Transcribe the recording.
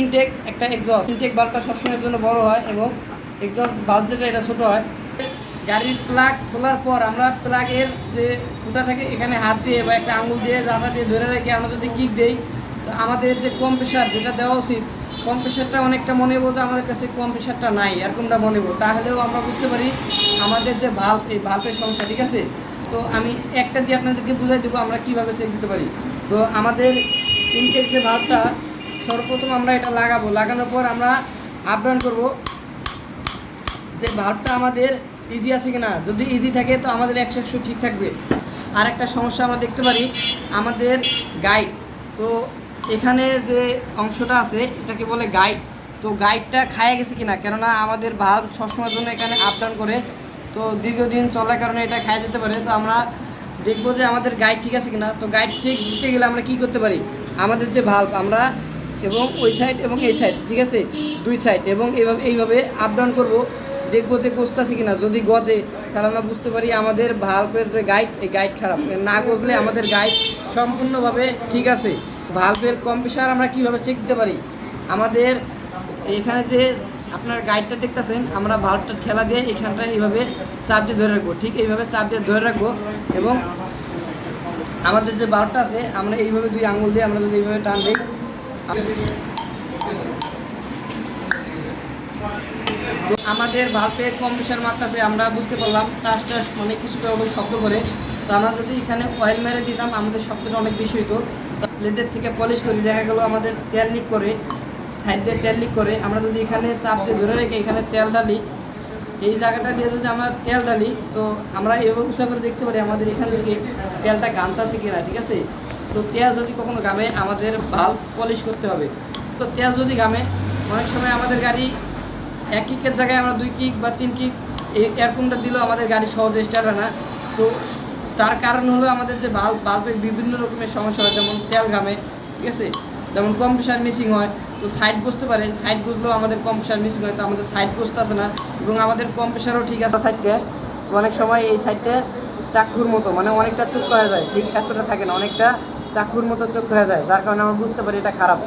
Intact একটা exhaust intact বাল্বটা সবসময়ের জন্য বড় হয় এবং এক্সস্ট বাল্ব যেটা, এটা ছোটো হয়। গাড়ির প্লাগ খোলার পর আমরা প্লাগের যে ফুটা থাকে, এখানে হাত দিয়ে বা একটা আঙুল দিয়ে জাতা দিয়ে ধরে রেখে আমরা যদি কিক দেই, তো আমাদের যে কম প্রেশার যেটা দেওয়া উচিত কম প্রেশারটা অনেকটা মনে হব যে আমাদের কাছে কম প্রেশারটা নাই, এরকমটা মনে হব তাহলেও আমরা বুঝতে পারি আমাদের যে ভাল্ব এই ভাল্বের সমস্যা, ঠিক আছে? তো আমি একটা দিয়ে আপনাদেরকে বুঝাই দেবো আমরা কীভাবে চেক দিতে পারি। তো আমাদের ইনটেক যে ভাল্বটা সর্বপ্রথম আমরা এটা লাগাবো। লাগানোর পর আমরা আপ ডাউন করব। যে ভাল্বটা আমাদের ইজি আছে কিনা? যদি ইজি থাকে, তো আমাদের একশো একশো ঠিক থাকবে। আর একটা সমস্যা আমরা দেখতে পারি, আমাদের গাইড তো এখানে যে অংশটা আছে, এটাকে বলে গাইড তো গাইডটা খায় গেছে কিনা? কেননা আমাদের ভাল্ব সবসময়ের জন্য এখানে আপ ডাউন করে। তো দীর্ঘদিন চলার কারণে এটা খায় যেতে পারে। তো আমরা দেখব যে আমাদের গাইড ঠিক আছে কিনা? তো গাইড চেক দিতে গেলে আমরা কি করতে পারি? আমাদের যে ভাল্ব আমরা এবং ওই সাইড এবং এই সাইড ঠিক আছে? দুই সাইড এবং এইভাবে এইভাবে আপ ডাউন করব। দেখব যে গোছতেছে কিনা। যদি গজে, তাহলে আমরা বুঝতে পারি আমাদের ভাল্বের যে গাইড এই গাইড খারাপ। না গজলে আমাদের গাইড সম্পূর্ণভাবে ঠিক আছে। ভাল্বের কম প্রেশার আমরা কীভাবে চেক দিতে পারি? আমাদের এখানে যে আপনার গাইডটা দেখতেছেন, আমরা ভাল্বটা ঠেলা দিয়ে এখানটা এইভাবে চাপ দিয়ে ধরে রাখব। ঠিক এইভাবে চাপ দিয়ে ধরে রাখব এবং আমাদের যে বাল্বটা আছে, আমরা এইভাবে দুই আঙুল দিয়ে আমরা যদি এইভাবে টান দিই আমাদের ভারতে কম প্রেশার মাত্রাতে আমরা বুঝতে পারলাম। টাস টাস অনেক কিছুটা শব্দ করে। তো আমরা যদি এখানে অয়েল মেরে দিতাম, আমাদের শব্দটা অনেক বেশি হইতো। লেদের থেকে পলিশ করি, দেখা গেল আমাদের তেল লিক করে সাইড দিয়ে তেল লিক করে। আমরা যদি এখানে চাপ দিয়ে ধরে রেখে এখানে তেল ঢালি এই জায়গাটা দিয়ে যদি আমরা তেল ডালি তো আমরা এভাবে উৎসাহ করে দেখতে পারি আমাদের এখান থেকে তেলটা গামতাছে কিনা, ঠিক আছে? তো তেল যদি কখনো গামে, আমাদের ভাল্ব পলিশ করতে হবে। তো তেল যদি গামে, অনেক সময় আমাদের গাড়ি এক কিকের জায়গায় আমরা দুই কিক বা তিন কিক এরকমটা দিলেও আমাদের গাড়ি সহজে স্টার্ট না। তো তার কারণ হলো আমাদের যে বাল্ব বাল্বের বিভিন্ন রকমের সমস্যা হয়, যেমন তেল ঘামে ঠিক আছে? যেমন কম মিসিং হয়, তো সাইড বসতে পারে। সাইড বসলেও আমাদের কম মিসিং হয়, তো আমাদের সাইড বসতে আসে না। এবং আমাদের কম ঠিক আছে। সাইডটা তো অনেক সময় এই সাইডটা চাক্ষুর মতো মানে অনেকটা চোখ হয়ে যায়। ঠিক এতটা থাকে না, অনেকটা চাক্ষুর মতো চোখ হয়ে যায়। যার কারণে আমরা বুঝতে পারি এটা খারাপ।